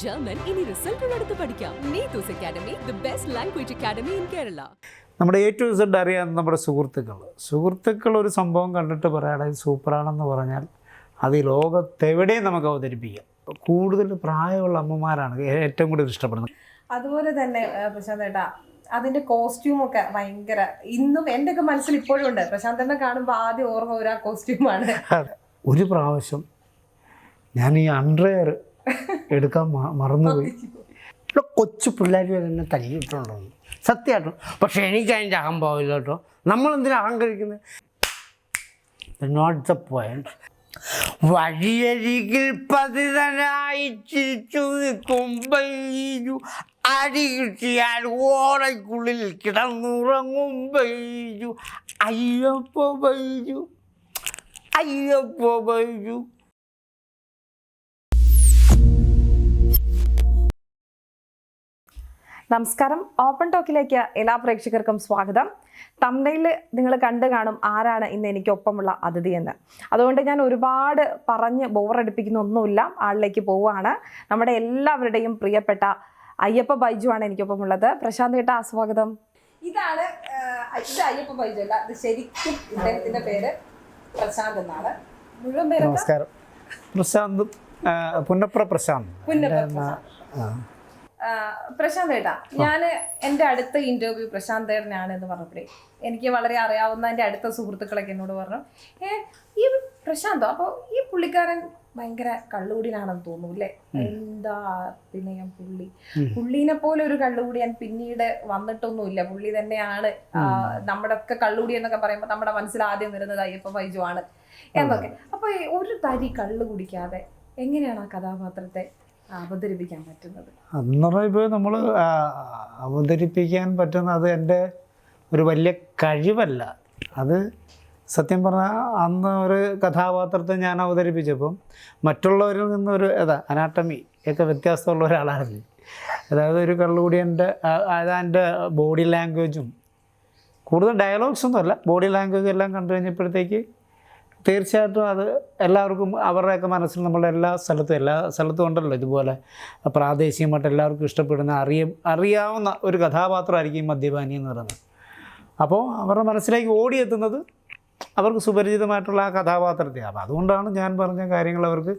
German ഇനി റിസൾട്ടുള്ളടുത്ത് പഠിക്കാം. Neethus academy the best language academy in Kerala നമ്മുടെ എ ടു ഇസഡ് അറിയാവുന്ന നമ്മുടെ സുഹൃത്തുക്കൾ. സുഹൃത്തുക്കൾ ഒരു സംഭവം കണ്ടിട്ട് പറയുകയാണെങ്കിൽ ഇത് സൂപ്പറാണെന്ന് പറഞ്ഞാൽ അത് ഈ ലോകത്തെവിടെയും നമുക്ക് അവതരിപ്പിക്കാം. കൂടുതൽ പ്രായമുള്ള അമ്മമാരാണ് ഏറ്റവും കൂടുതൽ ഇഷ്ടപ്പെടുന്നത്. അതുപോലെ തന്നെ പ്രശാന്തേട്ടാ പ്രശാന്ത് ഏട്ടാ അതിന്റെ കോസ്റ്റ്യൂം ഒക്കെ ഭയങ്കര ഇന്നും എന്റെ ഒക്കെ മനസ്സിൽ ഇപ്പോഴും ഉണ്ട്. പ്രശാന്ത് ഏട്ടനെ കാണുമ്പോൾ ആദ്യം ഓർമ്മ ഒരു ആ കോസ്റ്റ്യൂമാണ് ഒരു പ്രാവശ്യം ഞാൻ ഈ അണ്ടർവെയർ എടുക്കാൻ മറന്നുപോയി. ഇവിടെ കൊച്ചു പിള്ളേർ വരെ എന്നെ തല്ലിയിട്ടുണ്ടോ? സത്യമായിട്ടും പക്ഷെ എനിക്ക് അതിന്റെ അഹംഭാവമില്ല കേട്ടോ. നമ്മളെന്തിനാ അഹങ്കരിക്കുന്നത് നോട്ട് ദ പോയിന്റ് വഴിയരികിൽ പതിതനായി ചിരിച്ചു കൊമ്പു അരി അടി കിട്ടിയാൽ ഓടയ്ക്കുള്ളിൽ കിടന്നുറങ്ങും ബൈജു അയ്യപ്പോ ബൈജു അയ്യപ്പോ ബൈജു നമസ്കാരം. ഓപ്പൺ ടോക്കിലേക്ക് എല്ലാ പ്രേക്ഷകർക്കും സ്വാഗതം. തമിഴിൽ നിങ്ങൾ കണ്ടു കാണും ആരാണ് ഇന്ന് എനിക്കൊപ്പമുള്ള അതിഥി എന്ന്. അതുകൊണ്ട് ഞാൻ ഒരുപാട് പറഞ്ഞ് ബോറടിപ്പിക്കുന്ന ഒന്നുമില്ല. ആളിലേക്ക് പോവുകയാണ്. നമ്മുടെ എല്ലാവരുടെയും പ്രിയപ്പെട്ട അയ്യപ്പ ബൈജു ആണ് എനിക്കൊപ്പമുള്ളത്. പ്രശാന്ത് കേട്ട സ്വാഗതം. ഇതാണ് ഇത് അയ്യപ്പ ബൈജു അല്ല ഇത് ശരിക്കും ഇദ്ദേഹത്തിന്റെ പേര് പ്രശാന്ത് എന്നാണ്. മുഴുവൻ പേര് നമസ്കാരം. പ്രശാന്ത് പുന്നപ്ര പ്രശാന്ത്. പുന്നപ്ര പ്രശാന്ത് ഏട്ടാ ഞാൻ എന്റെ അടുത്ത ഇന്റർവ്യൂ പ്രശാന്ത് ഏട്ടനാണ് എന്ന് പറഞ്ഞപ്പോഴേ എനിക്ക് വളരെ അറിയാവുന്ന എന്റെ അടുത്ത സുഹൃത്തുക്കളൊക്കെ എന്നോട് പറഞ്ഞു ഏ ഈ പ്രശാന്തോ അപ്പോൾ ഈ പുള്ളിക്കാരൻ ഭയങ്കര കള്ളുകൂടിനാണെന്ന് തോന്നുന്നു അല്ലേ? എന്താ അഭിനയം പുള്ളി? പുള്ളീനെ പോലെ ഒരു കള്ളുകൂടിയാൻ പിന്നീട് വന്നിട്ടൊന്നുമില്ല. പുള്ളി തന്നെയാണ് നമ്മുടെ ഒക്കെ കള്ളുകൂടി എന്നൊക്കെ പറയുമ്പോൾ നമ്മുടെ മനസ്സിൽ ആദ്യം വരുന്നത് അയ്യപ്പ ബൈജു ആണ് എന്നൊക്കെ. അപ്പൊ ഒരു തരി കള്ളു കുടിക്കാതെ എങ്ങനെയാണ് ആ കഥാപാത്രത്തെ അവതരിപ്പിക്കാൻ പറ്റുന്നത്. അന്ന് പറയുമ്പോൾ നമ്മൾ അവതരിപ്പിക്കാൻ പറ്റുന്ന അത് എന്റെ ഒരു വലിയ കഴിവല്ല. അത് സത്യം പറഞ്ഞാൽ അന്ന് ഒരു കഥാപാത്രത്തെ ഞാൻ അവതരിപ്പിച്ചപ്പം മറ്റുള്ളവരിൽ നിന്നൊരു ഏതാ അനാട്ടമി ഒക്കെ വ്യത്യാസമുള്ള ഒരാളായിരുന്നു. അതായത് ഒരു കള്ളുകൂടിയന്റെ അതായത് എന്റെ ബോഡി ലാംഗ്വേജും കൂടുതൽ ഡയലോഗ്സ് ഒന്നുമല്ല ബോഡി ലാംഗ്വേജ് എല്ലാം കണ്ടു കഴിഞ്ഞപ്പോഴത്തേക്ക് തീർച്ചയായിട്ടും അത് എല്ലാവർക്കും അവരുടെയൊക്കെ മനസ്സിൽ നമ്മുടെ എല്ലാ സ്ഥലത്തും എല്ലാ സ്ഥലത്തും ഉണ്ടല്ലോ ഇതുപോലെ. പ്രാദേശികമായിട്ട് എല്ലാവർക്കും ഇഷ്ടപ്പെടുന്ന അറിയ അറിയാവുന്ന ഒരു കഥാപാത്രമായിരിക്കും മദ്യപാനി എന്ന് പറയുന്നത്. അപ്പോൾ അവരുടെ മനസ്സിലേക്ക് ഓടിയെത്തുന്നത് അവർക്ക് സുപരിചിതമായിട്ടുള്ള ആ കഥാപാത്രത്തെ അപ്പോൾ അതുകൊണ്ടാണ് ഞാൻ പറഞ്ഞ കാര്യങ്ങൾ അവർക്ക്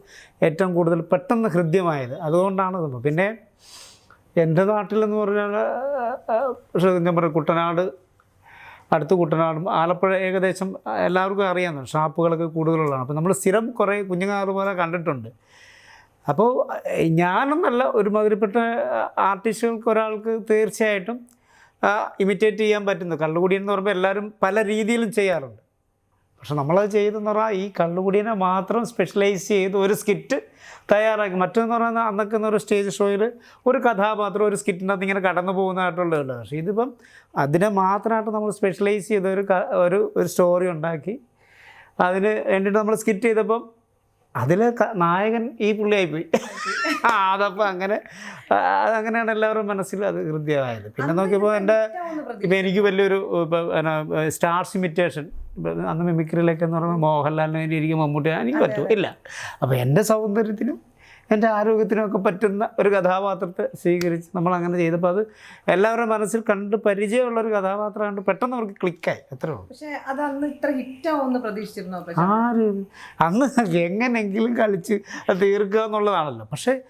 ഏറ്റവും കൂടുതൽ പെട്ടെന്ന് ഹൃദ്യമായത്. അതുകൊണ്ടാണ്. പിന്നെ എന്റെ നാട്ടിലെന്ന് പറഞ്ഞാൽ ഞാൻ പറയും കുട്ടനാട് അടുത്ത് കുട്ടനാടും ആലപ്പുഴ ഏകദേശം എല്ലാവർക്കും അറിയാമെന്ന് ഷാപ്പുകളൊക്കെ കൂടുതലുള്ളതാണ്. അപ്പോൾ നമ്മൾ സ്ഥിരം കുറേ കുഞ്ഞുങ്ങാറുപോലെ പോലെ കണ്ടിട്ടുണ്ട് അപ്പോൾ ഞാനെന്നല്ല ഒരുമാതിരിപ്പെട്ട ആർട്ടിസ്റ്റുകൾക്ക് ഒരാൾക്ക് തീർച്ചയായിട്ടും ഇമിറ്റേറ്റ് ചെയ്യാൻ പറ്റുന്നു കള്ളുകുടി എന്ന് പറയുമ്പോൾ എല്ലാവരും പല രീതിയിലും ചെയ്യാറുണ്ട്. പക്ഷെ നമ്മളത് ചെയ്തെന്ന് പറഞ്ഞാൽ ഈ കള്ളുകുടീനെ മാത്രം സ്പെഷ്യലൈസ് ചെയ്ത് ഒരു സ്കിറ്റ് തയ്യാറാക്കി. മറ്റൊന്ന് പറഞ്ഞാൽ അന്നൊക്കെ ഒരു സ്റ്റേജ് ഷോയിൽ ഒരു കഥാപാത്രം ഒരു സ്കിറ്റിന്റെ അകത്ത് ഇങ്ങനെ കടന്നു പോകുന്നതായിട്ടുള്ളത് പക്ഷേ ഇതിപ്പം അതിനെ മാത്രമായിട്ട് നമ്മൾ സ്പെഷ്യലൈസ് ചെയ്ത ഒരു ഒരു ഒരു സ്റ്റോറി ഉണ്ടാക്കി. അതിന് വേണ്ടിയിട്ട് നമ്മൾ സ്കിറ്റ് ചെയ്തപ്പം അതിൽ നായകൻ ഈ പുള്ളിയായിപ്പോയി. ആ അതപ്പോൾ അങ്ങനെ അതങ്ങനെയാണ് എല്ലാവരും മനസ്സിൽ അത് ഹൃദ്യമായത്. പിന്നെ നോക്കിയപ്പോൾ എന്റെ ഇപ്പം എനിക്ക് വലിയൊരു സ്റ്റാർസ് ഇമിറ്റേഷൻ അന്ന് മിമിക്രിയിലൊക്കെ എന്ന് പറയുമ്പോൾ മോഹൻലാലിന് ഇരിക്കും മമ്മൂട്ടി. എനിക്ക് പറ്റും. ഇല്ല. അപ്പോൾ എന്റെ സൗന്ദര്യത്തിനും എന്റെ ആരോഗ്യത്തിനും ഒക്കെ പറ്റുന്ന ഒരു കഥാപാത്രത്തെ സ്വീകരിച്ച് നമ്മൾ അങ്ങനെ ചെയ്തപ്പോൾ അത് എല്ലാവരുടെ മനസ്സിൽ കണ്ട് പരിചയമുള്ള ഒരു കഥാപാത്രം കണ്ട് പെട്ടെന്ന് അവർക്ക് ക്ലിക്കായി. അത്രേ ഉള്ളൂ. പക്ഷേ അത് അന്ന് ഇത്ര പ്രതീക്ഷിച്ചിരുന്നോ ആര്? അന്ന് എങ്ങനെങ്കിലും കളിച്ച് അത് തീർക്കുക എന്നുള്ളതാണല്ലോ. പക്ഷേ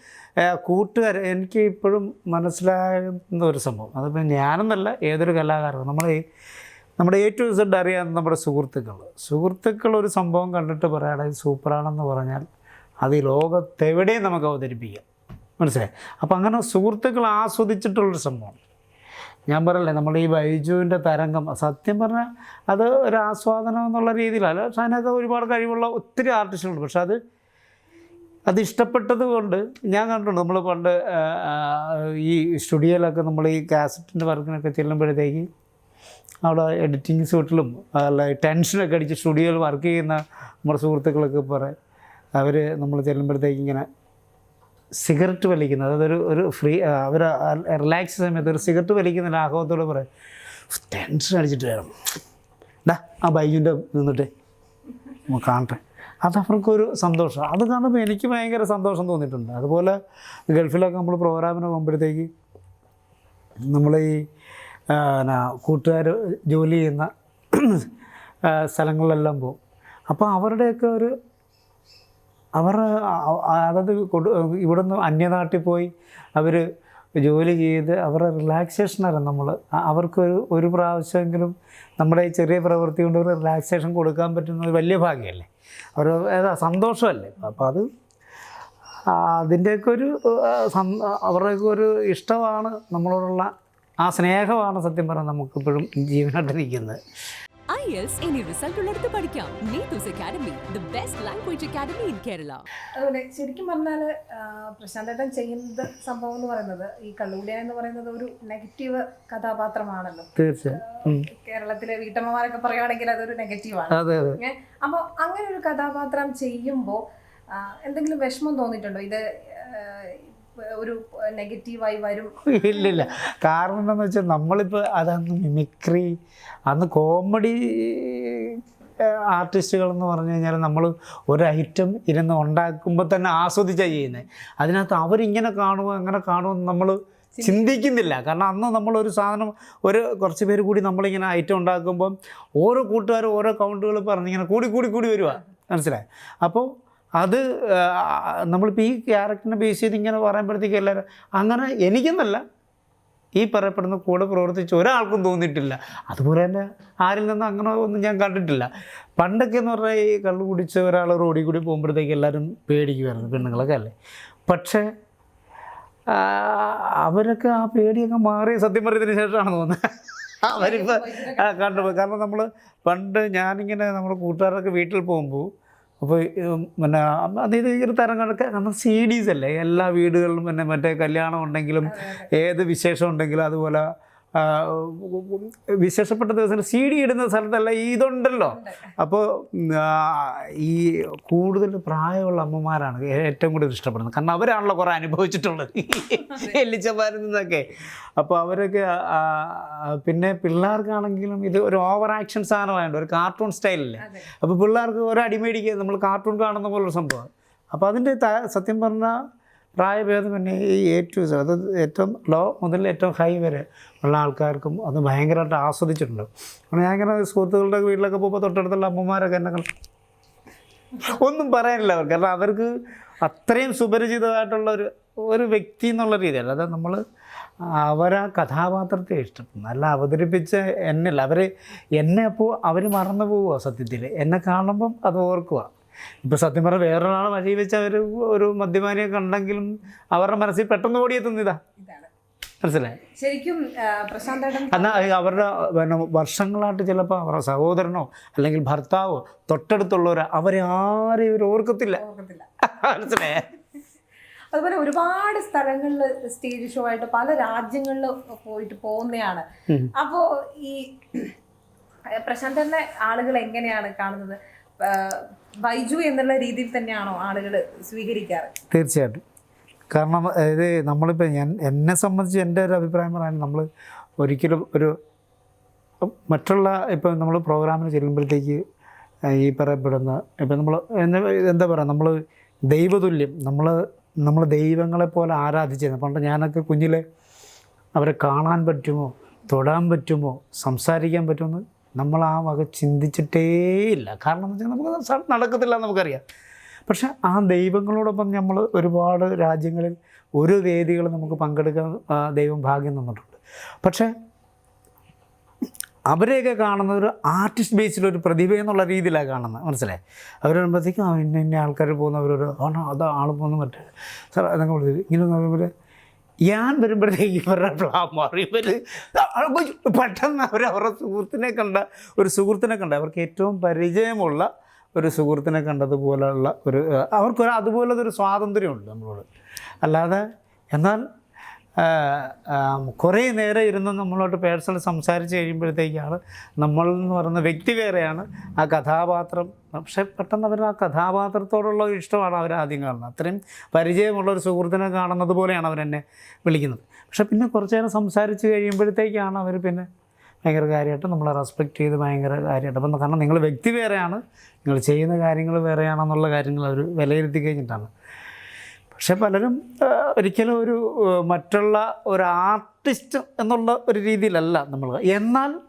കൂട്ടുകാർ എനിക്ക് ഇപ്പോഴും മനസ്സിലാകുന്ന ഒരു സംഭവം. അതിപ്പോൾ ഞാനെന്നല്ല ഏതൊരു കലാകാരനും. നമ്മൾ നമ്മുടെ എ ടു ഇസഡ് അറിയാവുന്ന നമ്മുടെ സുഹൃത്തുക്കൾ. സുഹൃത്തുക്കൾ ഒരു സംഭവം കണ്ടിട്ട് പറയുകയാണെങ്കിൽ സൂപ്പറാണെന്ന് പറഞ്ഞാൽ അത് ഈ ലോകത്തെവിടെയും നമുക്ക് അവതരിപ്പിക്കാം. മനസ്സിലായി? അപ്പോൾ അങ്ങനെ സുഹൃത്തുക്കൾ ആസ്വദിച്ചിട്ടുള്ളൊരു സംഭവം. ഞാൻ പറയല്ലേ നമ്മൾ ഈ ബൈജുവിന്റെ തരംഗം സത്യം പറഞ്ഞാൽ അത് ഒരു ആസ്വാദനം എന്നുള്ള രീതിയിലല്ല പക്ഷെ അതിനകത്ത് ഒരുപാട് കഴിവുള്ള ഒത്തിരി ആർട്ടിസ്റ്റുകളുണ്ട്. പക്ഷെ അത് അത് ഇഷ്ടപ്പെട്ടത് കൊണ്ട് ഞാൻ കണ്ടിട്ടുണ്ട്. നമ്മൾ പണ്ട് ഈ സ്റ്റുഡിയോയിലൊക്കെ നമ്മൾ ഈ കാസറ്റിന്റെ വർക്കിനൊക്കെ ചെല്ലുമ്പോഴത്തേക്ക് അവിടെ എഡിറ്റിംഗ് സൂട്ടിലും അല്ല ടെൻഷനൊക്കെ അടിച്ച് സ്റ്റുഡിയോയിൽ വർക്ക് ചെയ്യുന്ന നമ്മുടെ സുഹൃത്തുക്കളൊക്കെ പറയും അവർ നമ്മൾ ചെല്ലുമ്പോഴത്തേക്ക് ഇങ്ങനെ സിഗരറ്റ് വലിക്കുന്നത് അതൊരു ഒരു ഫ്രീ അവർ റിലാക്സ് സമയത്ത് ഒരു സിഗരറ്റ് വലിക്കുന്ന ലാഘവത്തോടെ പറയും ടെൻഷൻ അടിച്ചിട്ട് വേണം ഡാ ആ ബൈക്കിന്റെ നിന്നിട്ട് കാണട്ടെ. അത് അവർക്കൊരു സന്തോഷം. അത് കാണുമ്പോൾ എനിക്ക് ഭയങ്കര സന്തോഷം തോന്നിയിട്ടുണ്ട്. അതുപോലെ ഗൾഫിലൊക്കെ നമ്മൾ പ്രോഗ്രാമിന് പോകുമ്പോഴത്തേക്ക് നമ്മൾ ഈ കൂട്ടുകാർ ജോലി ചെയ്യുന്ന സ്ഥലങ്ങളിലെല്ലാം പോകും. അപ്പോൾ അവരുടെയൊക്കെ ഒരു അവർ അതത് കൊടു ഇവിടുന്ന് അന്യനാട്ടിൽ പോയി അവർ ജോലി ചെയ്ത് അവരുടെ റിലാക്സേഷനല്ല നമ്മൾ അവർക്കൊരു ഒരു പ്രാവശ്യമെങ്കിലും നമ്മുടെ ഈ ചെറിയ പ്രവൃത്തി കൊണ്ട് ഒരു റിലാക്സേഷൻ കൊടുക്കാൻ പറ്റുന്ന ഒരു വലിയ ഭാഗ്യമല്ലേ? അവർ സന്തോഷമല്ലേ? അപ്പോൾ അത് അതിന്റെയൊക്കെ ഒരു അവരുടെയൊക്കെ ഒരു ഇഷ്ടമാണ് നമ്മളോടുള്ള ആ സ്നേഹമാണ് സത്യം പറഞ്ഞാൽ നമുക്കിപ്പോഴും ജീവനായിട്ടിരിക്കുന്നത് IELTS ഇനി റിസൾട്ട് ഉള്ളിടത്ത് പഠിക്കാം. Neethus academy the best language academy in Kerala അതുപോലെ ശരിക്കും പറഞ്ഞാൽ പ്രശാന്തേട്ടൻ ചെയ്യുന്നത് സംഭവം എന്ന് പറയുന്നത് ഈ കള്ളുകൂടിയ എന്ന് പറയുന്നത് ഒരു നെഗറ്റീവ് കഥാപാത്രമാണല്ലോ. തീർച്ചയായും. കേരളത്തിലെ വീട്ടമ്മമാരൊക്കെ പറയുവാണെങ്കിൽ അതൊരു നെഗറ്റീവാണ് അതെ അതെ. അപ്പൊ അങ്ങനെ ഒരു കഥാപാത്രം ചെയ്യുമ്പോൾ എന്തെങ്കിലും വിഷമം തോന്നിയിട്ടുണ്ടോ? ഇത് ഒരു നെഗറ്റീവായി വരും. ഇല്ലില്ല. കാരണം എന്താണെന്ന് വെച്ചാൽ നമ്മളിപ്പോൾ അതന്ന് മിമിക്രി അന്ന് കോമഡി ആർട്ടിസ്റ്റുകൾ എന്ന് പറഞ്ഞു കഴിഞ്ഞാൽ നമ്മൾ ഒരു ഐറ്റം ഇരുന്ന് ഉണ്ടാക്കുമ്പോൾ തന്നെ ആസ്വദിച്ചാണ് ചെയ്യുന്നത് അതിനകത്ത് അവരിങ്ങനെ കാണുമോ അങ്ങനെ കാണുമോ നമ്മൾ ചിന്തിക്കുന്നില്ല. കാരണം അന്ന് നമ്മളൊരു സാധനം ഒരു കുറച്ച് പേര് കൂടി നമ്മളിങ്ങനെ ഐറ്റം ഉണ്ടാക്കുമ്പം ഓരോ കൂട്ടുകാരും ഓരോ കൗണ്ടുകൾ പറഞ്ഞിങ്ങനെ കൂടി കൂടി കൂടി വരുവാണ് മനസ്സിലായി? അപ്പോൾ അത് നമ്മളിപ്പോൾ ഈ ക്യാരക്ടറിനെ ബേസ് ചെയ്ത് ഇങ്ങനെ പറയുമ്പോഴത്തേക്ക് എല്ലാവരും അങ്ങനെ എനിക്കെന്നല്ല ഈ പറയപ്പെടുന്ന കൂടെ പ്രവർത്തിച്ച ഒരാൾക്കും തോന്നിയിട്ടില്ല. അതുപോലെ തന്നെ ആരിൽ നിന്നും അങ്ങനെ ഒന്നും ഞാൻ കണ്ടിട്ടില്ല. പണ്ടൊക്കെ എന്ന് പറഞ്ഞാൽ ഈ കള്ളു കുടിച്ച ഒരാൾ റോഡിൽ കൂടി പോകുമ്പോഴത്തേക്ക് എല്ലാവരും പേടിക്കുമായിരുന്നു പെണ്ണുങ്ങളൊക്കെ അല്ലേ? പക്ഷേ അവരൊക്കെ ആ പേടിയൊക്കെ മാറി സത്യം പറയുന്നതിന് ശേഷമാണ് തോന്നുന്നത് അവരിപ്പോൾ കണ്ടുപോയി കാരണം നമ്മൾ പണ്ട് ഞാനിങ്ങനെ നമ്മുടെ കൂട്ടുകാരൊക്കെ വീട്ടിൽ പോകുമ്പോൾ അപ്പോൾ പിന്നെ അതായത് ഈ ഒരു തരങ്ങളൊക്കെ കാരണം സി ഡീസ് അല്ലേ? എല്ലാ വീടുകളിലും പിന്നെ മറ്റേ കല്യാണം ഉണ്ടെങ്കിലും ഏത് വിശേഷം ഉണ്ടെങ്കിലും അതുപോലെ വിശേഷപ്പെട്ട ദിവസം സി ഡി ഇടുന്ന സ്ഥലത്തല്ല ഇതുണ്ടല്ലോ. അപ്പോൾ ഈ കൂടുതൽ പ്രായമുള്ള അമ്മമാരാണ് ഏറ്റവും കൂടുതൽ ഇഷ്ടപ്പെടുന്നത്. കാരണം അവരാണല്ലോ കുറേ അനുഭവിച്ചിട്ടുള്ളത്. എല്ലിച്ചമാരിൽ നിന്നൊക്കെ. അപ്പോൾ അവരൊക്കെ പിന്നെ പിള്ളേർക്കാണെങ്കിലും ഇത് ഒരു ഓവർ ആക്ഷൻ സാധനമായുണ്ട് ഒരു കാർട്ടൂൺ സ്റ്റൈലല്ലേ. അപ്പോൾ പിള്ളേർക്ക് ഒരു അടിമേടിക്കുക നമ്മൾ കാർട്ടൂൺ കാണുന്ന പോലൊരു സംഭവം. അപ്പോൾ അതിന്റെ സത്യം പറഞ്ഞാൽ പ്രായഭേദം പിന്നെ ഈ Z, അത് ഏറ്റവും ലോ മുതൽ ഏറ്റവും ഹൈ വരെ ഉള്ള ആൾക്കാർക്കും അത് ഭയങ്കരമായിട്ട് ആസ്വദിച്ചിട്ടുണ്ട്. കാരണം ഞാൻ ഇങ്ങനെ സുഹൃത്തുക്കളുടെ വീട്ടിലൊക്കെ പോകുമ്പോൾ തൊട്ടടുത്തുള്ള അമ്മമാരൊക്കെ എന്നെ ഒന്നും പറയാനില്ല അവർക്ക്. കാരണം അവർക്ക് അത്രയും സുപരിചിതമായിട്ടുള്ള ഒരു ഒരു വ്യക്തി എന്നുള്ള രീതിയല്ല. അതായത് നമ്മൾ അവരാ കഥാപാത്രത്തെ ഇഷ്ടപ്പെടുന്നു. അല്ല അവതരിപ്പിച്ച എന്നല്ല അവർ എന്നെ അപ്പോൾ അവർ മറന്നു പോവുക സത്യത്തിൽ എന്നെ കാണുമ്പം അത് ഓർക്കുക. ഇപ്പോൾ സത്യം പറഞ്ഞാൽ വേറൊരാളെ വഴി വെച്ച് അവർ ഒരു മദ്യപാനിയെ കണ്ടെങ്കിലും അവരുടെ മനസ്സിൽ പെട്ടെന്ന് ഓടിയെത്തുന്നതാ ഇതാ. മനസ്സിലായി? ശരിക്കും എന്നാൽ അവരുടെ പിന്നെ വർഷങ്ങളായിട്ട് ചിലപ്പോൾ അവരുടെ സഹോദരനോ അല്ലെങ്കിൽ ഭർത്താവോ തൊട്ടടുത്തുള്ളവർ അവരെ ആരെയും ഇവർ ഓർക്കത്തില്ല. മനസ്സിലായേ? അതുപോലെ ഒരുപാട് സ്ഥലങ്ങളിൽ സ്റ്റേജ് ഷോ ആയിട്ട് പല രാജ്യങ്ങളിൽ പോയിട്ട് പോകുന്നതാണ് അപ്പോൾ അപ്പോ ഈ പ്രശാന്തന്റെ ആളുകൾ എങ്ങനെയാണ് കാണുന്നത്? ബൈജു എന്നുള്ള രീതിയിൽ തന്നെയാണോ ആളുകൾ സ്വീകരിക്കാറ്? തീർച്ചയായിട്ടും. കാരണം അതായത് നമ്മളിപ്പോൾ ഞാൻ എന്നെ സംബന്ധിച്ച് എന്റെ ഒരു അഭിപ്രായം പറയാൻ നമ്മൾ ഒരിക്കലും ഒരു മറ്റുള്ള ഇപ്പം നമ്മൾ പ്രോഗ്രാമിന് ചെല്ലുമ്പോഴത്തേക്ക് ഈ പറയപ്പെടുന്ന ഇപ്പം നമ്മൾ എന്താ പറയുക നമ്മൾ ദൈവതുല്യം നമ്മൾ നമ്മൾ ദൈവങ്ങളെ പോലെ ആരാധിച്ചിരുന്നു. പണ്ട് ഞാനൊക്കെ കുഞ്ഞിലെ അവരെ കാണാൻ പറ്റുമോ തൊടാൻ പറ്റുമോ സംസാരിക്കാൻ പറ്റുമെന്ന് നമ്മൾ ആ വക ചിന്തിച്ചിട്ടേ ഇല്ല. കാരണം എന്ന് വെച്ചാൽ നമുക്ക് നടക്കത്തില്ല നമുക്കറിയാം. പക്ഷെ ആ ദൈവങ്ങളോടൊപ്പം നമ്മൾ ഒരുപാട് രാജ്യങ്ങളിൽ ഒരു വേദികൾ നമുക്ക് പങ്കെടുക്കാൻ ദൈവം ഭാഗ്യം തന്നിട്ടുണ്ട്. പക്ഷേ അവരെയൊക്കെ കാണുന്നത് ഒരു ആർട്ടിസ്റ്റ് ബേസിലൊരു പ്രതിഭ എന്നുള്ള രീതിയിലാണ് കാണുന്നത്. മനസ്സിലായി? അവർ വരുമ്പോഴത്തേക്കും ഇന്ന ഇന്ന ആൾക്കാർ പോകുന്നവരൊരു ആണോ അത് ആൾ പോകുന്ന മറ്റേ സാർ എന്നൊക്കെ വിളിച്ചു ഇങ്ങനെ നോക്കുമ്പോൾ ഞാൻ വരുമ്പോഴത്തേക്ക് ഇവരുടെ പ്ലാ മാറി. ഇവർ പെട്ടെന്ന് അവർ അവരുടെ സുഹൃത്തിനെ കണ്ട ഒരു സുഹൃത്തിനെ കണ്ട. അവർക്ക് ഏറ്റവും പരിചയമുള്ള ഒരു സുഹൃത്തിനെ കണ്ടതുപോലെയുള്ള ഒരു അവർക്കൊരു അതുപോലത്തെ ഒരു സ്വാതന്ത്ര്യമുണ്ട് നമ്മളോട്. അല്ലാതെ എന്നാൽ കുറേ നേരം ഇരുന്ന് നമ്മളോട് പേഴ്സണൽ സംസാരിച്ച് കഴിയുമ്പോഴത്തേക്കാണ് നമ്മൾ എന്ന് പറയുന്ന വ്യക്തി വേറെയാണ്. ആ കഥാപാത്രം പക്ഷേ പെട്ടെന്ന് അവർ ആ കഥാപാത്രത്തോടുള്ള ഒരു ഇഷ്ടമാണ് അവർ ആദ്യം കാണുന്നത്. അത്രയും പരിചയമുള്ള ഒരു സുഹൃത്തിനെ കാണുന്നത് പോലെയാണ് അവരെന്നെ വിളിക്കുന്നത്. പക്ഷെ പിന്നെ കുറച്ച് നേരം സംസാരിച്ച് കഴിയുമ്പോഴത്തേക്കാണ് അവർ പിന്നെ ഭയങ്കര കാര്യമായിട്ട് നമ്മളെ റെസ്പെക്റ്റ് ചെയ്ത് ഭയങ്കര കാര്യമായിട്ട്. അപ്പം കാരണം നിങ്ങൾ വ്യക്തി വേറെയാണ് നിങ്ങൾ ചെയ്യുന്ന കാര്യങ്ങൾ വേറെയാണെന്നുള്ള കാര്യങ്ങൾ അവർ വിലയിരുത്തി കഴിഞ്ഞിട്ടാണ്. പക്ഷെ പലരും ഒരിക്കലും ഒരു മറ്റുള്ള ഒരു ആർട്ടിസ്റ്റ് എന്നുള്ള ഒരു രീതിയിലല്ല നമ്മൾ. എന്നാൽ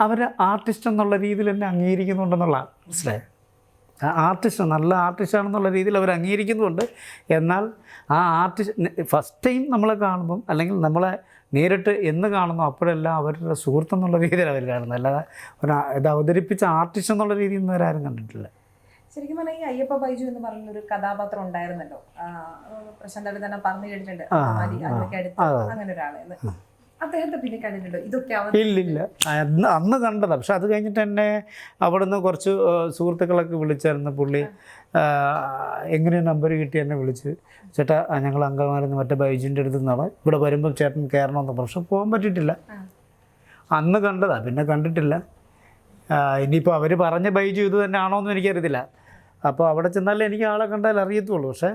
അവർ ആർട്ടിസ്റ്റ് എന്നുള്ള രീതിയിൽ തന്നെ അംഗീകരിക്കുന്നുണ്ടെന്നുള്ള മനസ്സിലായി? ആർട്ടിസ്റ്റ് നല്ല ആർട്ടിസ്റ്റ് ആണെന്നുള്ള രീതിയിൽ അവർ അംഗീകരിക്കുന്നുണ്ട്. എന്നാൽ ആ ആർട്ടിസ്റ്റ് ഫസ്റ്റ് ടൈം നമ്മളെ കാണുമ്പം അല്ലെങ്കിൽ നമ്മളെ നേരിട്ട് എന്ന് കാണുന്നു അപ്പോഴെല്ലാം അവരുടെ സുഹൃത്തെന്നുള്ള രീതിയിൽ അവർ കാണുന്നത് അല്ലാതെ ഒരു ഇത് അവതരിപ്പിച്ച ആർട്ടിസ്റ്റ് എന്നുള്ള രീതിയിൽ നിന്ന് അവരാരും കണ്ടിട്ടില്ല. ശരിക്കും പറഞ്ഞാൽ ഈ അയ്യപ്പ ബൈജു എന്ന് പറഞ്ഞൊരു കഥാപാത്രം ഉണ്ടായിരുന്നല്ലോ. പ്രശാന്ത് തന്നെ പറഞ്ഞു കേട്ടിട്ടുണ്ട്. അങ്ങനെ ഒരാളെന്ന് അദ്ദേഹത്തെ പിന്നെ കണ്ടിട്ടുണ്ടോ? ഇതൊക്കെ ഇല്ലില്ല അന്ന് അന്ന് കണ്ടതാണ് പക്ഷെ അത് കഴിഞ്ഞിട്ട് തന്നെ അവിടുന്ന് കുറച്ച് സുഹൃത്തുക്കളൊക്കെ വിളിച്ചായിരുന്നു പുള്ളി. ആ, എങ്ങനെ നമ്പർ കിട്ടി എന്നെ വിളിച്ച്. ചേട്ടാ ഞങ്ങൾ അങ്കമാലിന്ന് മറ്റേ ബൈജുവിന്റെ അടുത്ത് നിന്നാണ്. ഇവിടെ വരുമ്പോൾ ചേട്ടൻ കയറണമെന്ന് പക്ഷെ പോകാൻ പറ്റിയിട്ടില്ല. അന്ന് കണ്ടതാണ് പിന്നെ കണ്ടിട്ടില്ല. ഇനിയിപ്പോൾ അവർ പറഞ്ഞ ബൈജു ഇത് തന്നെ ആണോ എന്നും എനിക്കറിയത്തില്ല. അപ്പോൾ അവിടെ ചെന്നാലേ എനിക്ക് ആളെ കണ്ടാൽ അറിയത്തുള്ളൂ. പക്ഷേ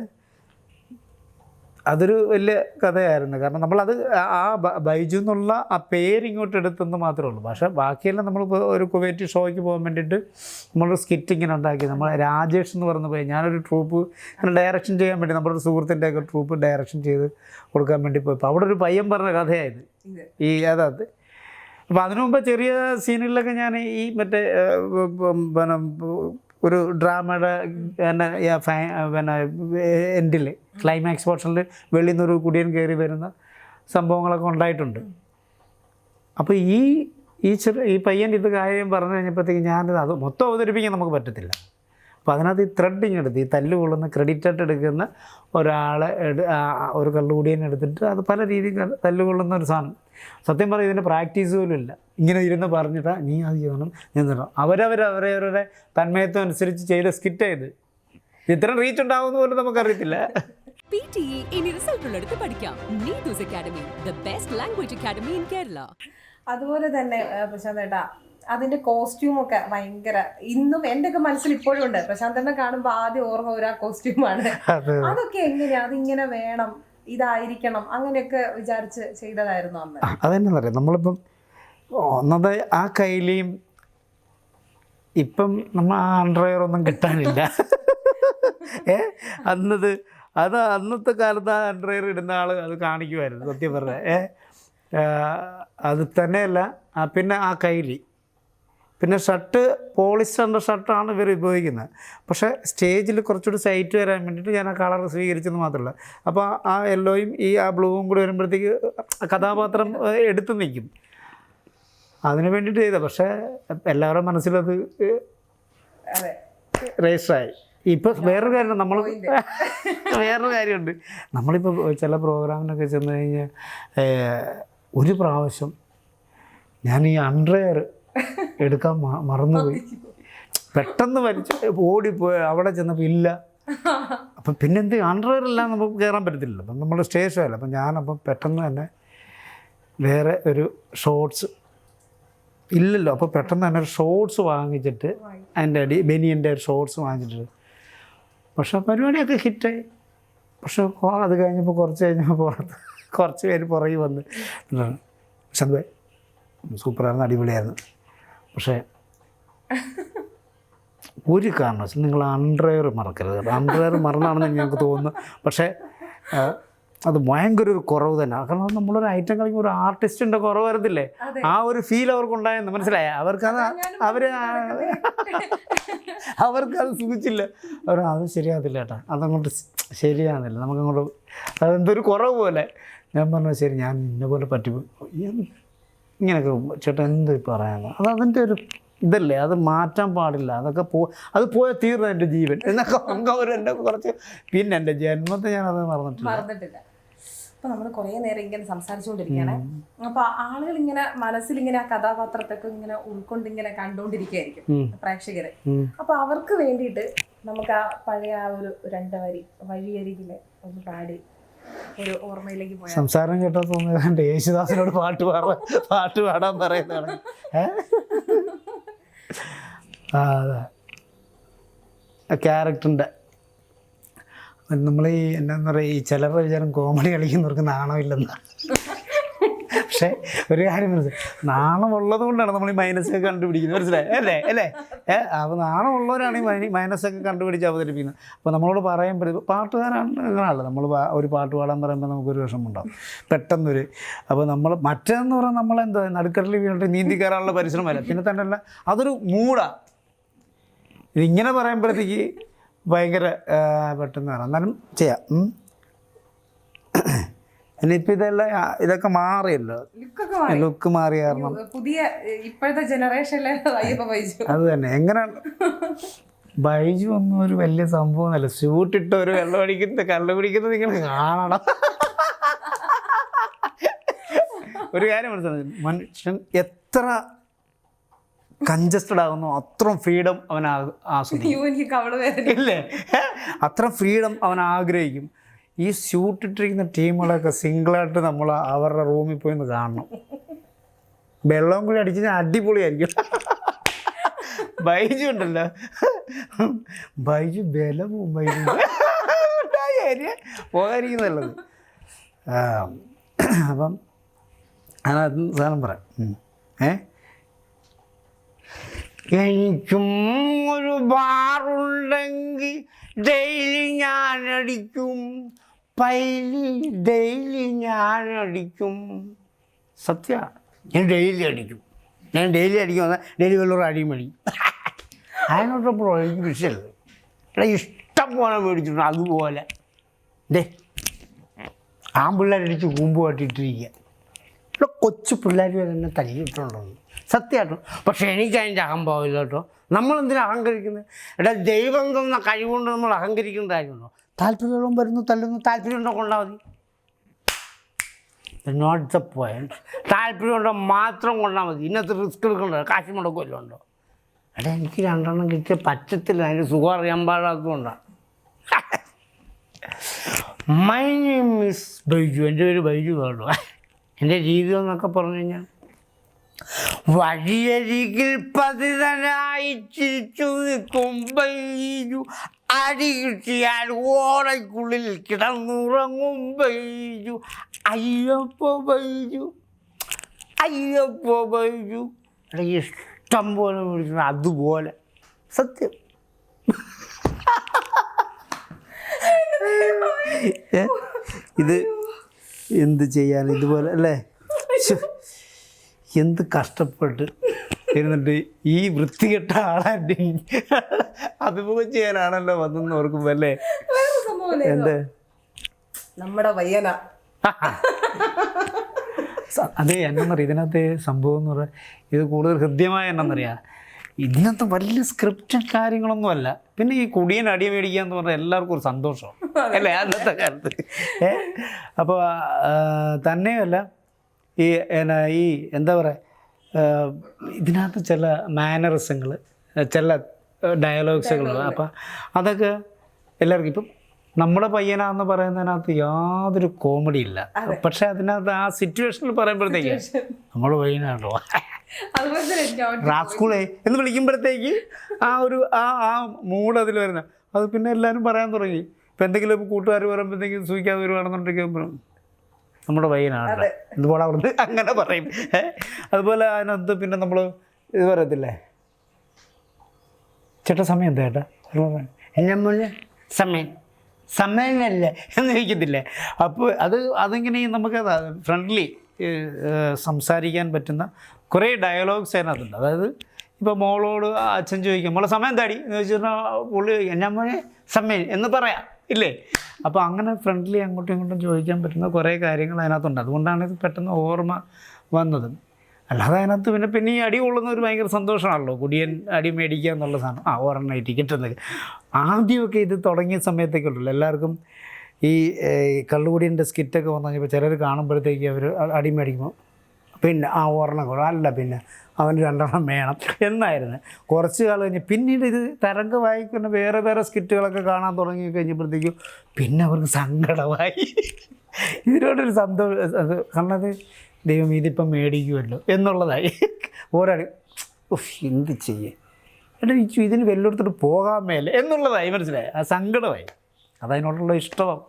അതൊരു വലിയ കഥയായിരുന്നു. കാരണം നമ്മളത് ആ- ബൈജു എന്നുള്ള ആ പേര് ഇങ്ങോട്ട് എടുത്തെന്ന് മാത്രമേ ഉള്ളൂ. പക്ഷേ ബാക്കിയെല്ലാം നമ്മളിപ്പോൾ ഒരു കുവൈറ്റ് ഷോയ്ക്ക് പോകാൻ വേണ്ടിയിട്ട് നമ്മൾ സ്കിറ്റ് ഇങ്ങനെ ഉണ്ടാക്കി. നമ്മൾ രാജേഷ് എന്ന് പറഞ്ഞു പോയി. ഞാനൊരു ട്രൂപ്പ് ഡയറക്ഷൻ ചെയ്യാൻ വേണ്ടി നമ്മുടെ സുഹൃത്തിന്റെ ഒക്കെ ട്രൂപ്പ് ഡയറക്ഷൻ ചെയ്ത് കൊടുക്കാൻ വേണ്ടി പോയപ്പോൾ അവിടെ ഒരു പയ്യൻ പറഞ്ഞ കഥയായത്. ഈ അതായത് അപ്പോൾ അതിനു മുമ്പ് ചെറിയ സീനുകളിലൊക്കെ ഞാൻ ഈ മറ്റേ പിന്നെ ഒരു ഡ്രാമയുടെ പിന്നെ പിന്നെ എൻഡിൽ ക്ലൈമാക്സ് പോർഷനിൽ വെളിയിൽ നിന്നൊരു കുടിയൻ കയറി വരുന്ന സംഭവങ്ങളൊക്കെ ഉണ്ടായിട്ടുണ്ട്. അപ്പോൾ ഈ ഈ ചെറു ഈ പയ്യൻ ഇത് കാര്യം പറഞ്ഞു കഴിഞ്ഞപ്പോഴത്തേക്ക് ഞാനിത് അത് മൊത്തം അവതരിപ്പിക്കാൻ നമുക്ക് പറ്റത്തില്ല. അപ്പോൾ അതിനകത്ത് ഈ ത്രെഡിങ് എടുത്ത് ഈ തല്ല് കൊള്ളുന്ന ക്രെഡിറ്റായിട്ട് എടുക്കുന്ന ഒരാളെ എടു- ഒരു കള്ളുകൂടിയനെ എടുത്തിട്ട് അത് പല രീതിയിൽ തല്ല് കൊള്ളുന്ന ഒരു സാധനം. സത്യം പറയും ഇതിന്റെ പ്രാക്ടീസ് പോലും ഇല്ല. ഇങ്ങനെ ഇരുന്ന് പറഞ്ഞിട്ടാ നീ അത് ചെയ്യണം നീ തരണം അവരവർ അവരവരുടെ തന്മയത്വം അനുസരിച്ച് ചെയ്ത സ്കിറ്റായത് ഇത്രയും റീച്ച് ഉണ്ടാവുമെന്ന് പോലും നമുക്കറിയത്തില്ല. പി ടി എ ഇനി റിസൾട്ട് ഉള്ളിടത്ത് പഠിക്കാം. Neethus academy the best language academy in Kerala അതുപോലെ തന്നെ പ്രശാന്തേട്ടാ പ്രശാന്ത് ഏട്ടാ അതിന്റെ കോസ്റ്റ്യൂം ഒക്കെ ഭയങ്കര ഇന്നും എന്റെ ഒക്കെ മനസ്സിൽ ഇപ്പോഴും ഉണ്ട്. പ്രശാന്തനെ കാണുമ്പോൾ ആദ്യം ഓർമ്മ ഒരു ആ കോസ്റ്റ്യൂമാണ് അത് അതൊക്കെ എങ്ങനെയാ? അതിങ്ങനെ വേണം ഇതായിരിക്കണം അങ്ങനെയൊക്കെ വിചാരിച്ച് ചെയ്തതായിരുന്നു അന്ന്. അതെന്നാ പറയാം നമ്മളിപ്പം ഒന്നത് ആ കയ്യിലെയും ഇപ്പം നമ്മൾ ആ അണ്ടർവെയർ ഒന്നും കിട്ടാനില്ല. ഏ? അന്നത് അത് അന്നത്തെ കാലത്ത് ആ അണ്ടർവെയർ ഇടുന്ന ആൾ അത് കാണിക്കുമായിരുന്നു സത്യം പറഞ്ഞ. ഏ? അത് തന്നെയല്ല പിന്നെ ആ കൈലി. പിന്നെ ഷർട്ട് പോളിസ്റ്ററിന്റെ ഷർട്ടാണ് ഇവർ ഉപയോഗിക്കുന്നത്. പക്ഷേ സ്റ്റേജിൽ കുറച്ചുകൂടി സൈറ്റ് വരാൻ വേണ്ടിയിട്ട് ഞാൻ ആ കളർ സ്വീകരിച്ചെന്ന് മാത്രമല്ല. അപ്പോൾ ആ യെല്ലോയും ഈ ആ ബ്ലൂവും കൂടി വരുമ്പോഴത്തേക്ക് കഥാപാത്രം എടുത്തു നിൽക്കും. അതിന് വേണ്ടിയിട്ട് ചെയ്ത പക്ഷേ എല്ലാവരുടെ മനസ്സിലത് രജിസ്റ്ററായി ഇപ്പൊ വേറൊരു കാര്യമുണ്ട് നമ്മൾ വേറൊരു കാര്യമുണ്ട്. നമ്മളിപ്പോൾ ചില പ്രോഗ്രാമിനൊക്കെ ചെന്ന് കഴിഞ്ഞാൽ ഒരു പ്രാവശ്യം ഞാൻ ഈ അണ്ടർവെയർ എടുക്കാൻ മറന്നുപോയി. പെട്ടെന്ന് വലിച്ച് ഓടിപ്പോയി. അവിടെ ചെന്നപ്പോൾ ഇല്ല. അപ്പം പിന്നെ എന്ത് അണ്ടർവെയർ എല്ലാം നമുക്ക് കയറാൻ പറ്റത്തില്ലല്ലോ. അപ്പം നമ്മൾ സ്റ്റേഷനല്ല. അപ്പം ഞാനപ്പം പെട്ടെന്ന് തന്നെ വേറെ ഒരു ഷോർട്സ് ഇല്ലല്ലോ. അപ്പോൾ പെട്ടെന്ന് തന്നെ ഒരു ഷോർട്സ് വാങ്ങിച്ചിട്ട് അതിന്റെ അടി ബെനിയന്റെ ഒരു ഷോർട്സ് വാങ്ങിച്ചിട്ട്. പക്ഷേ പരിപാടിയൊക്കെ ഹിറ്റായി. പക്ഷെ അത് കഴിഞ്ഞപ്പോൾ കുറച്ച് കഴിഞ്ഞപ്പോൾ പുറത്ത് കുറച്ച് പേര് പുറകിൽ വന്ന്. ശന്ത് സൂപ്പറായിരുന്നു അടിപൊളിയായിരുന്നു. പക്ഷേ ഒരു കാരണവശാലും നിങ്ങൾ അൺഡ്രയർ മറക്കരുത്. അൺഡ്രയർ മറന്നാണെന്ന് ഞങ്ങൾക്ക് തോന്നുന്നു. പക്ഷേ അത് ഭയങ്കര ഒരു കുറവ് തന്നെ. കാരണം നമ്മളൊരു ഐറ്റം കളിക്കുമ്പോൾ ഒരു ആർട്ടിസ്റ്റിന്റെ കുറവ് വരത്തില്ലേ. ആ ഒരു ഫീൽ അവർക്കുണ്ടായെന്ന് മനസ്സിലായ? അവർക്കത് അവർ അവർക്കത് സുഖിച്ചില്ല. അവർ അത് ശരിയാകത്തില്ല ചേട്ടാ അതങ്ങോട്ട് ശരിയാകുന്നില്ല. നമുക്കങ്ങോട്ട് അതെന്തൊരു കുറവ് പോലെ. ഞാൻ പറഞ്ഞു ശരി ഞാൻ ഇന്ന പോലെ എന്ത് ഇങ്ങനെയൊക്കെ ചേട്ടൻ എന്ത് പറയാനോ? അത് അതിന്റെ ഒരു ഇതല്ലേ? അത് മാറ്റാൻ പാടില്ല. അതൊക്കെ പോ അത് പോയ തീർന്നു എന്റെ ജീവൻ എന്നൊക്കെ എന്റെ കുറച്ച് പിന്നെ എന്റെ ജന്മത്തെ ഞാനത് മറന്നിട്ടില്ല. മറന്നിട്ടില്ല. അപ്പൊ നമ്മൾ കുറേ നേരം ഇങ്ങനെ സംസാരിച്ചുകൊണ്ടിരിക്കുകയാണ്. അപ്പൊ ആളുകൾ ഇങ്ങനെ മനസ്സിൽ ഇങ്ങനെ ആ കഥാപാത്രത്തൊക്കെ ഇങ്ങനെ ഉൾക്കൊണ്ട് ഇങ്ങനെ കണ്ടുകൊണ്ടിരിക്കുകയായിരിക്കും പ്രേക്ഷകരെ. പ്രേക്ഷകര് അപ്പൊ അവർക്ക് വേണ്ടിയിട്ട് നമുക്ക് ആ പഴയ ആ ഒരു രണ്ട് വരി വഴിയരികിൽ ഒന്ന് പാടി ഒരു ഓർമ്മയിലേക്ക് പോയി സംസാരം കേട്ടാ തോന്നുന്നത് യേശുദാസിനോട് പാട്ട് പാടാൻ പാട്ട് പാടാൻ പറയുന്നതാണ്? ആ അതെ. ക്യാരക്ടറിന്റെ നമ്മൾ ഈ എന്നാന്ന് പറയുക ഈ ചിലരുടെ വിചാരം കോമഡി കളിക്കുന്നവർക്ക് നാണമില്ലെന്നാണ്. പക്ഷേ ഒരു കാര്യം മനസ്സിലായി. നാണമുള്ളത് കൊണ്ടാണ് നമ്മൾ ഈ മൈനസൊക്കെ കണ്ടുപിടിക്കുന്നത്. മനസ്സിലായി? അല്ലേ? അല്ലേ? ഏ അപ്പോൾ നാണമുള്ളവരാണ് ഈ മൈനസൊക്കെ കണ്ടുപിടിച്ച് അവതരിപ്പിക്കുന്നത്. അപ്പോൾ നമ്മളോട് പറയുമ്പോൾ പാട്ടുകാരാണ് അങ്ങനെയല്ല നമ്മൾ ഒരു പാട്ട് പാടാൻ പറയുമ്പോൾ നമുക്കൊരു വിഷമമുണ്ടാവും. പെട്ടെന്നൊരു അപ്പോൾ നമ്മൾ മറ്റേന്ന് പറഞ്ഞാൽ നമ്മളെന്താ നടുക്കടലിൽ വീണിട്ട് നീന്തി കയറാനുള്ള പരിശ്രമമല്ല. പിന്നെ തന്നെയല്ല അതൊരു മൂടാണ് ഇതിങ്ങനെ പറയുമ്പോഴത്തേക്ക് ഭയങ്കര പെട്ടെന്ന് പറയാം എന്നാലും ചെയ്യാം. ഇനിയിപ്പോൾ ഇതെല്ലാം ഇതൊക്കെ മാറിയല്ലോ. ലുക്ക് മാറി കാരണം. പുതിയ ഇപ്പോഴത്തെ ജനറേഷനിലെ അത് തന്നെ. എങ്ങനെയാണ് ബൈജു ഒന്നും ഒരു വലിയ സംഭവമല്ല സ്യൂട്ടിട്ട് ഒരു വെള്ളം അടിക്കുന്നത് കള്ളു പിടിക്കുന്നത് നിങ്ങൾ കാണണം. ഒരു കാര്യം മനസ്സിലായി. മനുഷ്യൻ എത്ര കഞ്ചസ്റ്റഡ് ആകുന്നു അത്രയും ഫ്രീഡം അവൻ ആസ്വദിക്കും. ഇല്ലേ? അത്ര ഫ്രീഡം അവൻ ആഗ്രഹിക്കും. ഈ സ്യൂട്ട് ഇട്ടിരിക്കുന്ന ടീമുകളൊക്കെ സിംഗിളായിട്ട് നമ്മൾ അവരുടെ റൂമിൽ പോയി ഒന്ന് കാണണം. വെള്ളം കൂടി അടിച്ച് കഴിഞ്ഞാൽ അടിപൊളിയായിരിക്കും. ബൈജു ഉണ്ടല്ലോ. ബൈജു ബല ബൈജു. പോകാതിരിക്കുന്നല്ലത് അപ്പം അതിനകത്ത് സാധനം പറയാം. ഉം. ഏ? എനിക്കും ഒരു ബാറുണ്ടെങ്കിൽ ഡെയിലി ഞാൻ അടിക്കും പൈലി ഡെയിലി ഞാൻ അടിക്കും സത്യ ഞാൻ ഡെയിലി അടിക്കും. ഞാൻ ഡെയിലി അടിക്കും ഡെയിലി വല്ലൊരു അടിയും മേടിക്കും. അതിനോട്ടപ്പോൾ എനിക്ക് വിഷയമല്ല. എടാ ഇഷ്ടം പോലെ മേടിച്ചിട്ടുണ്ട് അതുപോലെ. ഡേ ആമ്പിള്ളേരടിച്ച് കൂമ്പുമായിട്ടിട്ടിരിക്കുക ഇവിടെ കൊച്ചു പിള്ളേർ വരെ എന്നെ തല്ലിയിട്ടുണ്ടോ സത്യമായിട്ടും പക്ഷേ എനിക്ക് അതിന്റെ അഹംഭാവമില്ല കേട്ടോ. നമ്മളെന്തിനാ അഹങ്കരിക്കുന്നത്? എടാ ദൈവം തന്ന കഴിവുകൊണ്ട് നമ്മൾ അഹങ്കരിക്കേണ്ട കാര്യമുണ്ടോ താല്പര്യമുള്ള വരുന്നു തല്ലുന്നു താല്പര്യമുണ്ടോ കൊണ്ടാൽ മതി. നോട്ട് ദ പോയിന്റ് താല്പര്യമുണ്ടോ മാത്രം കൊണ്ടാൽ മതി. ഇന്നത്തെ റിസ്ക് എടുക്കണ്ടോ? കാശ് മുടക്കുമല്ലോ ഉണ്ടോ? എടാ എനിക്ക് രണ്ടെണ്ണം കിട്ടിയ പറ്റത്തില്ല. അതിന്റെ സുഖം അറിയാൻ പാടാത്തതുകൊണ്ടാണ് മൈ മിസ് ബൈജു. എന്റെ പേര് ബൈജു കേട്ടോ എന്റെ രീതി എന്നൊക്കെ പറഞ്ഞു കഴിഞ്ഞാൽ വഴിയരികിൽ പതിതനായി ചിരിച്ചു നിൽക്കും ബൈജു. അടി കിട്ടിയാൽ ഓടയ്ക്കുള്ളിൽ കിടന്നുറങ്ങും ബൈജു. അയ്യപ്പോ ബൈജു. അയ്യപ്പോ എടാ ഇഷ്ടം പോലെ വിളിച്ചു അതുപോലെ. സത്യം. ഇത് എന്ത് ചെയ്യാൻ ഇതുപോലെ അല്ലേ? എന്ത് കഷ്ടപ്പെട്ട് ഇരുന്നിട്ട് ഈ വൃത്തികെട്ട ആളാന്റെ അഭിമുഖം ചെയ്യാനാണല്ലോ വന്നെന്ന് ഓർക്കുമ്പോ അല്ലേ? എന്ത്? നമ്മുടെ വയ്യന. അതെ എന്നറിയാം ഇതിനകത്ത് സംഭവം എന്ന് പറഞ്ഞാൽ ഇത് കൂടുതൽ ഹൃദ്യമായ എന്നറിയാം ഇന്നത്തെ വലിയ സ്ക്രിപ്റ്റ് കാര്യങ്ങളൊന്നും അല്ല പിന്നെ ഈ കുടിയൻ അടിയ മേടിക്കുക എന്ന് പറഞ്ഞാൽ എല്ലാവർക്കും ഒരു സന്തോഷം. അല്ലേ? അന്നത്തെ കാലത്ത്. അപ്പോൾ തന്നെയല്ല ഈ എന്നാ ഈ എന്താ പറയുക ഇതിനകത്ത് ചില മാനറിസങ്ങൾ ചില ഡയലോഗ്സുകൾ അപ്പം അതൊക്കെ എല്ലാവർക്കും ഇപ്പം നമ്മുടെ പയ്യനാന്ന് പറയുന്നതിനകത്ത് യാതൊരു കോമഡി ഇല്ല. പക്ഷെ അതിനകത്ത് ആ സിറ്റുവേഷനിൽ പറയുമ്പോഴത്തേക്ക് നമ്മുടെ പയ്യനാണല്ലോ. റാസ്കൂളെ എന്ന് വിളിക്കുമ്പോഴത്തേക്ക് ആ ഒരു ആ ആ മൂഡ് അതിൽ വരുന്ന അത് പിന്നെ എല്ലാവരും പറയാൻ തുടങ്ങി. ഇപ്പം എന്തെങ്കിലും കൂട്ടുകാർ പറയുമ്പോഴത്തേക്കും സൂചിക്കാതെ വരുവാണെന്നുണ്ടെങ്കിൽ നമ്മുടെ പയ്യനാണ് ഇതുപോലെ അവിടുന്ന് അങ്ങനെ പറയും. അതുപോലെ അതിനകത്ത് പിന്നെ നമ്മൾ ഇത് പറയത്തില്ലേ? ചേട്ടാ സമയം എന്താ ചേട്ടാ? എല്ലാം മുന്നേ സമയം. സമയമല്ലേ? എന്ന് ചോദിക്കത്തില്ലേ? അപ്പോൾ അത് അതിങ്ങനെ നമുക്ക് ഫ്രണ്ട്ലി സംസാരിക്കാൻ പറ്റുന്ന കുറേ ഡയലോഗ്സ് അതിനകത്തുണ്ട്. അതായത് ഇപ്പോൾ മോളോട് അച്ഛൻ ചോദിക്കും മോളെ സമയം എന്താടി? എന്ന് ചോദിച്ചിട്ടുണ്ടെങ്കിൽ പുള്ളി എന്നാ മോനെ സമയം എന്ന് പറയാം. ഇല്ലേ? അപ്പോൾ അങ്ങനെ ഫ്രണ്ട്ലി അങ്ങോട്ടും ഇങ്ങോട്ടും ചോദിക്കാൻ പറ്റുന്ന കുറേ കാര്യങ്ങൾ അതിനകത്തുണ്ട്. അതുകൊണ്ടാണ് ഇത് പെട്ടെന്ന് ഓർമ്മ വന്നത്. അല്ലാതെ അതിനകത്ത് പിന്നെ പിന്നെ ഈ അടി കൊള്ളുന്ന ഒരു ഭയങ്കര സന്തോഷമാണല്ലോ. കുടിയൻ അടി മേടിക്കുക എന്നുള്ള സാധനം. ആ ഒരെണ്ണം ടിക്കറ്റ് എന്നൊക്കെ ആദ്യമൊക്കെ ഇത് തുടങ്ങിയ സമയത്തൊക്കെ ഉള്ളൂ എല്ലാവർക്കും ഈ കള്ളുകുടിയന്റെ സ്കിറ്റൊക്കെ വന്നു കഴിഞ്ഞപ്പോൾ ചിലർ കാണുമ്പോഴത്തേക്ക് അവർ അടി മേടിക്കുമ്പോൾ പിന്നെ ആ ഒരെണ്ണം കൊടുക്കും അല്ല പിന്നെ അവന് രണ്ടെണ്ണം വേണം. എന്നായിരുന്നു. കുറച്ച് കാലം കഴിഞ്ഞ് പിന്നീട് ഇത് തരംഗമായി പിന്നെ വേറെ വേറെ സ്കിറ്റുകളൊക്കെ കാണാൻ തുടങ്ങി കഴിഞ്ഞപ്പോഴത്തേക്കും പിന്നെ അവർക്ക് സങ്കടമായി. ഇതിനോടൊരു സന്തോഷം കാരണം ദൈവം ഇതിപ്പം മേടിക്കുമല്ലോ എന്നുള്ളതായി. ഒരാൾ എന്ത് ചെയ്യേ? എടാ ഈ ഇതിന് വെല്ലെടുത്തിട്ട് പോകാൻ മേലെ എന്നുള്ളതായി. മനസ്സിലായി? ആ സങ്കടമായി. അതതിനോടുള്ള ഇഷ്ടം.